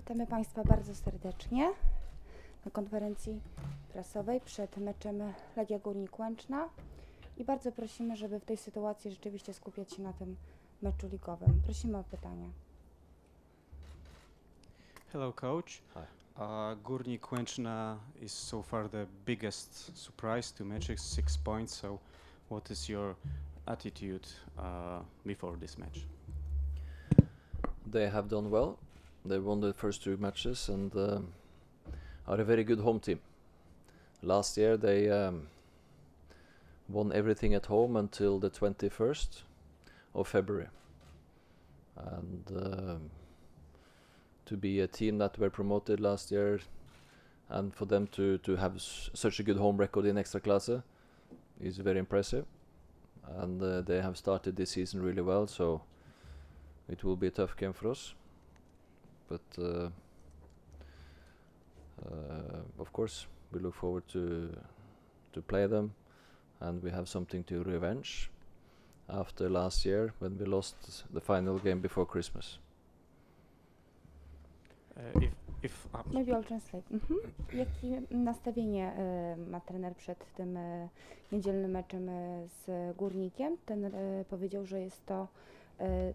Witamy Państwa bardzo serdecznie na konferencji prasowej przed meczem Legia Górnik Łęczna i bardzo prosimy, żeby w tej sytuacji rzeczywiście skupiać się na tym meczu ligowym. Prosimy o pytania. Hello, coach. Hi. Uh, Górnik Łęczna is so far the biggest surprise to matches, six points. So, what is your attitude uh, before this match? They have done well. They won the first two matches and um, are a very good home team. Last year they um, won everything at home until the 21st of February. And um, to be a team that were promoted last year and for them to, to have such a good home record in Extraclasse is very impressive. And uh, they have started this season really well, so it will be a tough game for us. But uh, uh, of course, we look forward to to play them, and we have something to revenge after last year when we lost the final game before Christmas. Uh, if if uh, Maybe I'll translate. Mhm. Jakie nastawienie e, ma trener przed tym e, niedzielnym meczem e, z Górnikiem? E, powiedział, że jest to e,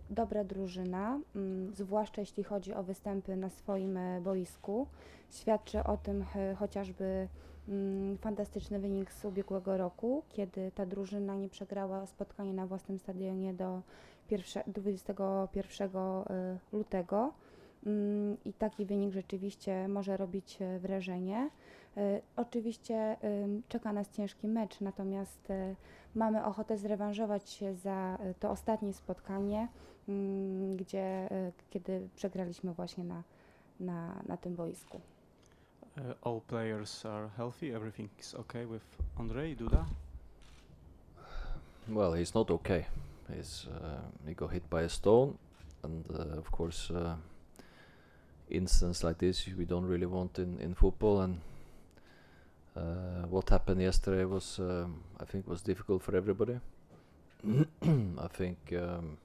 dobra drużyna, mm, zwłaszcza jeśli chodzi o występy na swoim e, boisku. Świadczy o tym e, chociażby mm, fantastyczny wynik z ubiegłego roku, kiedy ta drużyna nie przegrała spotkanie na własnym stadionie do pierwsze, 21 e, lutego. Mm, I taki wynik rzeczywiście może robić e, wrażenie. E, Oczywiście czeka nas ciężki mecz, natomiast e, mamy ochotę zrewanżować się za e, to ostatnie spotkanie, gdzie, kiedy przegraliśmy właśnie na, na, na tym boisku. uh, all players are healthy, everything is okay with Andrei Duda. Well, he's not okay. He's uh, he got hit by a stone, and uh, of course, uh, incidents like this we don't really want in in football. And uh, what happened yesterday was, um, I think, was difficult for everybody. I think um,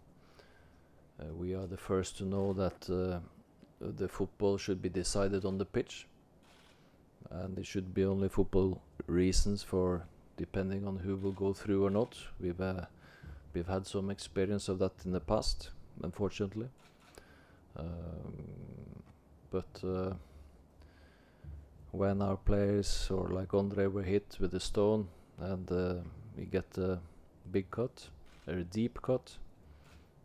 uh, we are the first to know that uh, the football should be decided on the pitch, and it should be only football reasons for depending on who will go through or not. We've uh, we've had some experience of that in the past, unfortunately. Um, but uh, when our players or like Andre were hit with a stone and uh, we get a big cut, a deep cut,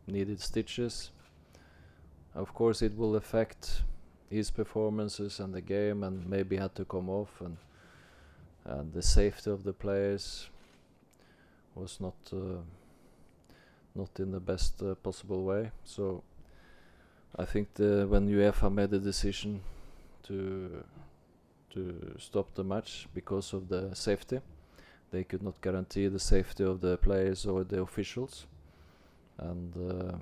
needed stitches. Of course, it will affect his performances and the game, and maybe had to come off and and the safety of the players was not uh, not in the best uh, possible way. So I think the when UEFA made the decision to to stop the match because of the safety, they could not guarantee the safety of the players or the officials, and uh,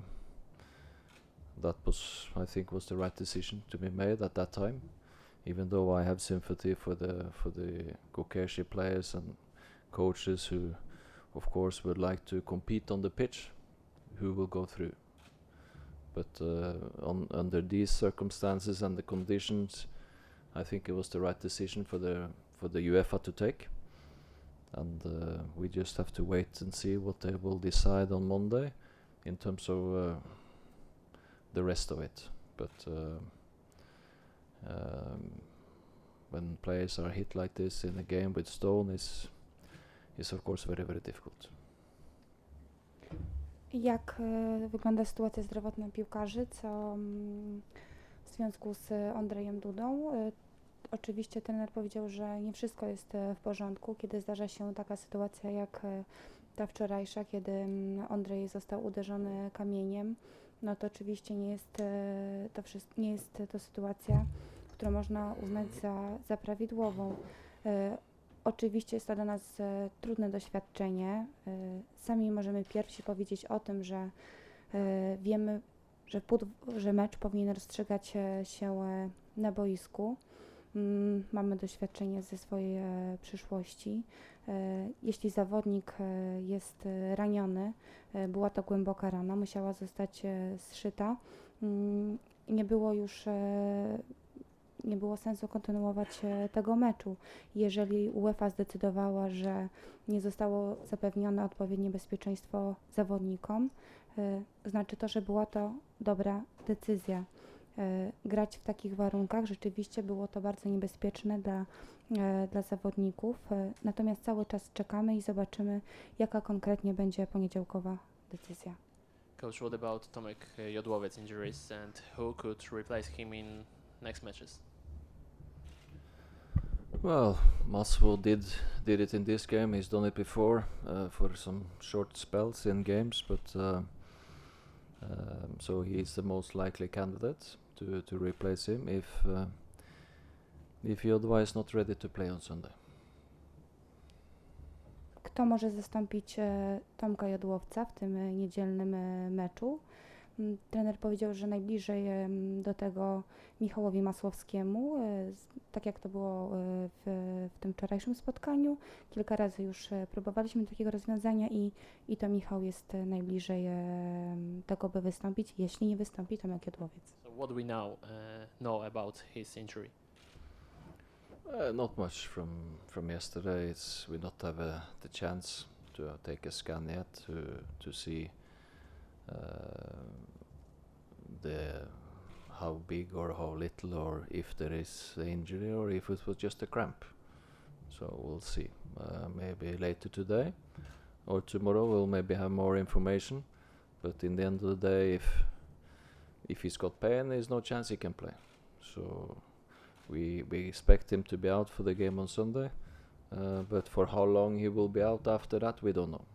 that was I think was the right decision to be made at that time. Even though I have sympathy for the for the Gokeshi players and coaches who, of course, would like to compete on the pitch, who will go through. But uh, on under these circumstances and the conditions, I think it was the right decision for the for the UEFA to take. And uh, we just have to wait and see what they will decide on Monday, in terms of uh, the rest of it. But. Uh, um, when players are hit like this in a game with stone is is of course very very difficult. Jak e, wygląda sytuacja zdrowotna piłkarzy, co mm, w związku z Andrejem Dudą? E, Oczywiście trener powiedział, że nie wszystko jest e, w porządku, kiedy zdarza się taka sytuacja jak e, ta wczorajsza, kiedy mm, Andrzej został uderzony kamieniem. No to oczywiście nie jest e, to, nie jest to sytuacja, którą można uznać za, za prawidłową. Oczywiście jest to dla nas trudne doświadczenie. Sami możemy pierwsi powiedzieć o tym, że wiemy, że, że mecz powinien rozstrzygać się na boisku. Mm, mamy doświadczenie ze swojej e, przyszłości. E, jeśli zawodnik e, jest raniony, była to głęboka rana, musiała zostać zszyta. Mm, nie było już nie było sensu kontynuować tego meczu. Jeżeli UEFA zdecydowała, że nie zostało zapewnione odpowiednie bezpieczeństwo zawodnikom, znaczy to, że była to dobra decyzja. E, Grać w takich warunkach rzeczywiście było to bardzo niebezpieczne dla, e, dla zawodników. E, Natomiast cały czas czekamy i zobaczymy, jaka konkretnie będzie poniedziałkowa decyzja. Coach, what about Tomek Jodłowiec injuries and who could replace him in next matches? Well, Masvo did did it in this game. He's done it before uh, for some short spells in games, but uh, um, so he's the most likely candidate to to replace him if uh, if not ready to play on Sunday. Kto może zastąpić e, Tomka Jodłowca w tym e, niedzielnym e, meczu? Mm, Trener powiedział, że najbliżej do tego Michałowi Masłowskiemu, e, tak jak to było e, w, w tym wczorajszym spotkaniu. Kilka razy już e, próbowaliśmy takiego rozwiązania i, i to Michał jest najbliżej tego, by wystąpić. Jeśli nie wystąpi, Tomek Jodłowiec. So what do we now uh, know about his injury? Uh, not much from from yesterday. It's we not have uh, the chance to uh, take a scan yet to to see the how big or how little or if there is injury or if it was just a cramp. So we'll see. Uh, maybe later today or tomorrow we'll maybe have more information. But in the end of the day, if if he's got pain, there's no chance he can play. So we we expect him to be out for the game on Sunday, uh, but for how long he will be out after that, we don't know.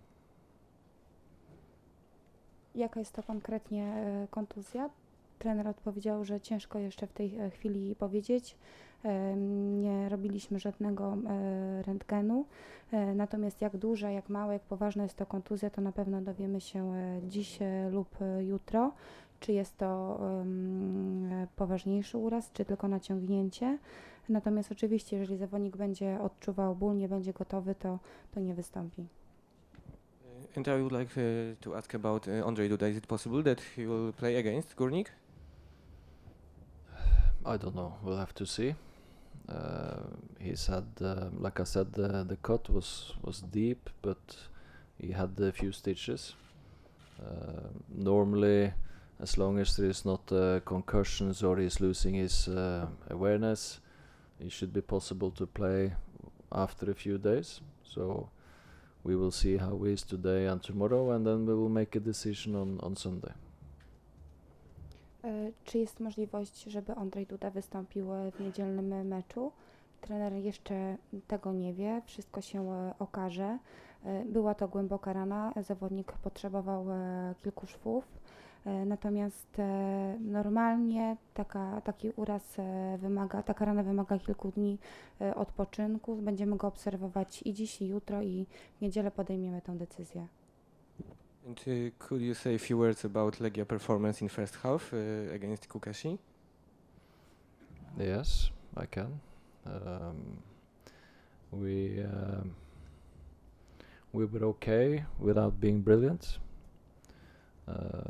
Jaka jest to konkretnie e, kontuzja? Trener odpowiedział, że ciężko jeszcze w tej e, chwili powiedzieć. Em, Nie robiliśmy żadnego e, rentgenu. E, Natomiast jak duża, jak mała, jak poważna jest to kontuzja, to na pewno dowiemy się e, dziś e, lub e, jutro. Czy jest to e, poważniejszy uraz, czy tylko naciągnięcie. Natomiast oczywiście, jeżeli zawodnik będzie odczuwał ból, nie będzie gotowy, to, to nie wystąpi. And I would like uh, to ask about uh, Duda. Is it possible that he will play against Górnik? I don't know. We'll have to see. Uh, he's had, uh, like I said, the cut was was deep, but he had a few stitches. Uh, normally, as long as there is not uh, concussions or he's losing his awareness, it should be possible to play after a few days. So we will see how he is today and tomorrow, and then we will make a decision on on Sunday. E, Czy jest możliwość, żeby Andrzej Duda wystąpił e, w niedzielnym meczu? Trener jeszcze tego nie wie, wszystko się e, okaże. Była to głęboka rana, zawodnik potrzebował kilku szwów. E, Natomiast e, normalnie taka, taki uraz e, wymaga, taka rana wymaga kilku dni odpoczynku. Będziemy go obserwować i dziś, i jutro, i w niedzielę podejmiemy tę decyzję. And uh, could you say a few words about Legia performance in first half uh, against Kukashi? Yes, I can. Um, we um, we were okay without being brilliant, um,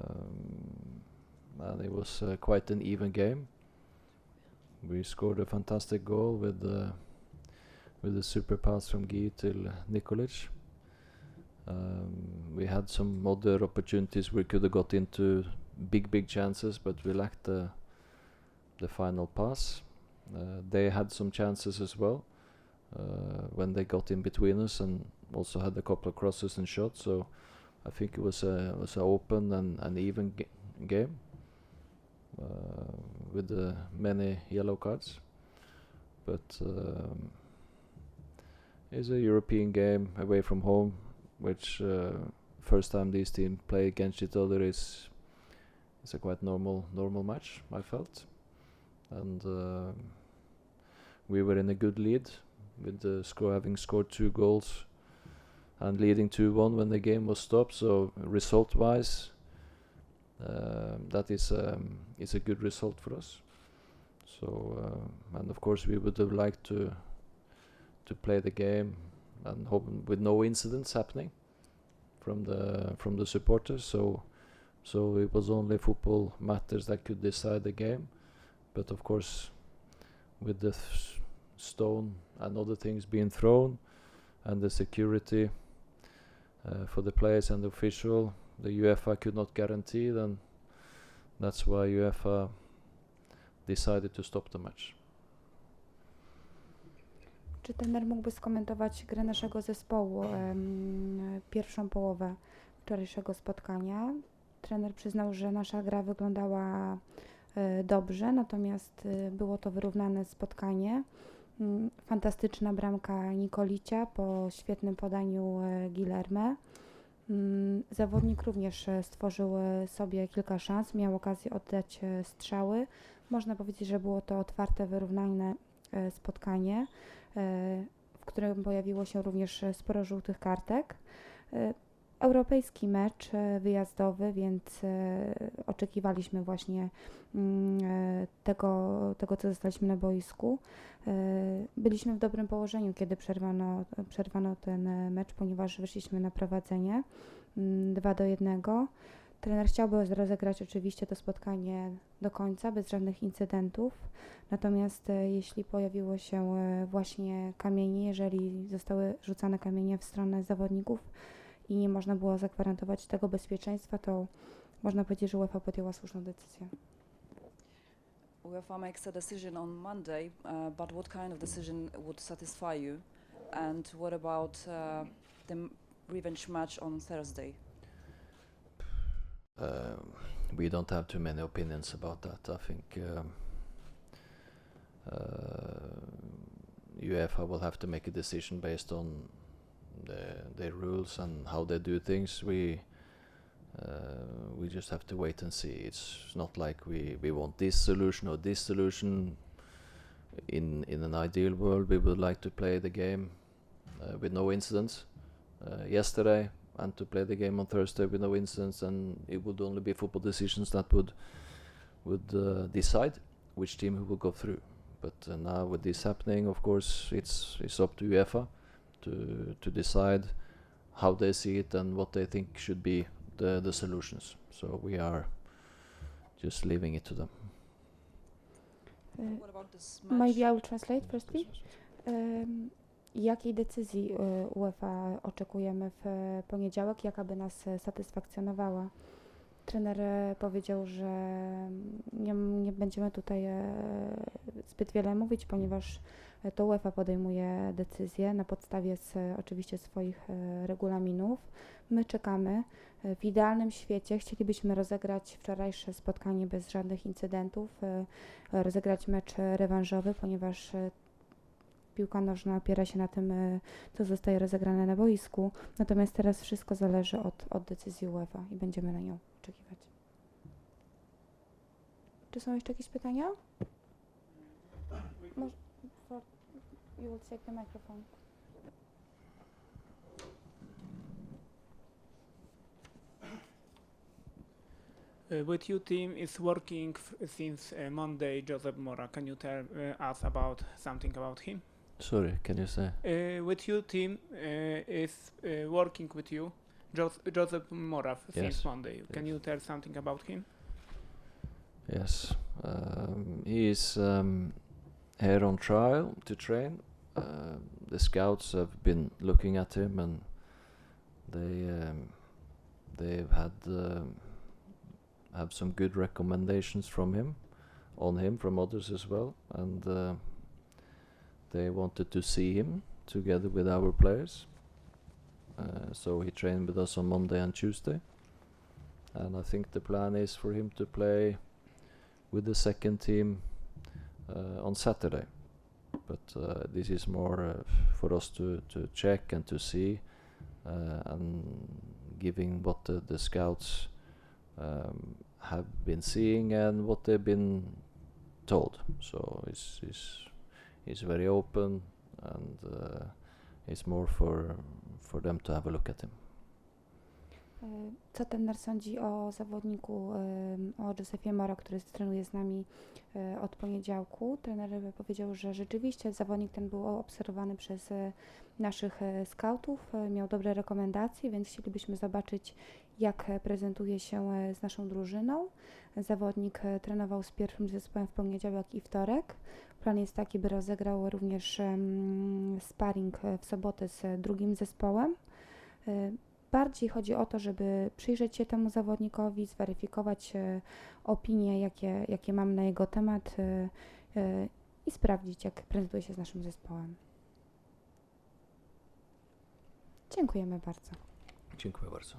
and it was uh, quite an even game. We scored a fantastic goal with the with the super pass from Guy till Nikolic. Um, we had some other opportunities we could have got into big big chances, but we lacked the the final pass. Uh, they had some chances as well uh, when they got in between us, and also had a couple of crosses and shots. So I think it was a was an open and an even ga- game with uh, many yellow cards. But um, it's a European game away from home, which uh, first time these teams play against each other is is a quite normal normal match. I felt and uh, we were in a good lead with the score having scored two goals and leading 2-1 when the game was stopped so result wise that is um, is a good result for us so uh, and of course we would have liked to to play the game and hope with no incidents happening from the from the supporters so So it was only football matters that could decide the game. But of course, with the th- stone and other things being thrown, and the security uh, for the players and the official, the UEFA could not guarantee. Then that's why UEFA decided to stop the match. Czy trener mógłby skomentować grę naszego zespołu, pierwszą połowę wczorajszego spotkania? Trener przyznał, że nasza gra wyglądała e, dobrze, natomiast e, było to wyrównane spotkanie. Mm, Fantastyczna bramka Nikolicia po świetnym podaniu e. Mm, Zawodnik również e, stworzył e, sobie kilka szans, miał okazję oddać e, strzały. Można powiedzieć, że było to otwarte, wyrównane spotkanie w którym pojawiło się również sporo żółtych kartek. Europejski mecz e, wyjazdowy, więc e, oczekiwaliśmy właśnie mm, e, tego, tego, co zostaliśmy na boisku. Byliśmy w dobrym położeniu, kiedy przerwano, przerwano ten mecz, ponieważ wyszliśmy na prowadzenie 2 do 1. Trener chciałby rozegrać oczywiście to spotkanie do końca, bez żadnych incydentów. Natomiast jeśli pojawiło się właśnie kamienie, jeżeli zostały rzucane kamienie w stronę zawodników i nie można było zagwarantować tego bezpieczeństwa, to można powiedzieć, że UEFA podjęła słuszną decyzję. UEFA makes a decision on Monday, uh, but what kind of decision would satisfy you? And what about uh, the revenge match on Thursday? Um, we don't have too many opinions about that. I think um, uh, UEFA will have to make a decision based on the their rules and how they do things. We uh, we just have to wait and see. It's not like we, we want this solution or this solution. In in an ideal world, we would like to play the game uh, with no incidents. Uh, yesterday, and to play the game on Thursday with no incidents, and it would only be football decisions that would would uh, decide which team will go through. But uh, now with this happening, of course, it's it's up to UEFA to to decide how they see it and what they think should be the the solutions. So we are just leaving it to them. Match? Maybe I will translate firstly. Em, Jakiej decyzji e, UEFA oczekujemy w poniedziałek, jaka by nas satysfakcjonowała? Trener e, powiedział, że nie, nie będziemy tutaj e, zbyt wiele mówić, ponieważ to UEFA podejmuje decyzje na podstawie z, oczywiście swoich e, regulaminów. My czekamy. E, W idealnym świecie chcielibyśmy rozegrać wczorajsze spotkanie bez żadnych incydentów, e, rozegrać mecz rewanżowy, ponieważ piłka nożna opiera się na tym, co zostaje rozegrane na boisku. Natomiast teraz wszystko zależy od, od decyzji UEFA i będziemy na nią oczekiwać. Czy są jeszcze jakieś pytania? You will take the microphone. Uh, with your team is working f- since uh, Monday. Josep Mora, can you tell uh, us about something about him? Sorry, can you say? Uh, with your team uh, is uh, working with you, Jos- Josep Mora f- Yes, since Monday. Can you tell something about him? Yes, um, he is um, here on trial to train. The scouts have been looking at him, and they um, they've had um, have some good recommendations from him, on him from others as well, and uh, they wanted to see him together with our players. So he trained with us on Monday and Tuesday, and I think the plan is for him to play with the second team on Saturday. But uh, this is more uh, for us to, to check and to see, uh, and giving what the, the scouts um, have been seeing and what they've been told. So it's it's, it's very open, and it's more for for them to have a look at him. E, Co trener sądzi o zawodniku, em, o Józefie Moro, który trenuje z nami e, od poniedziałku? Trener e, powiedział, że rzeczywiście zawodnik ten był obserwowany przez e, naszych e, skautów, e, miał dobre rekomendacje, więc chcielibyśmy zobaczyć, jak e, prezentuje się e, z naszą drużyną. Zawodnik e, trenował z pierwszym zespołem w poniedziałek i wtorek. Plan jest taki, by rozegrał również em, sparring e, w sobotę z e, drugim zespołem. Bardziej chodzi o to, żeby przyjrzeć się temu zawodnikowi, zweryfikować e, opinie, jakie, jakie mam na jego temat e, e, i sprawdzić, jak prezentuje się z naszym zespołem. Dziękujemy bardzo. Dziękuję bardzo.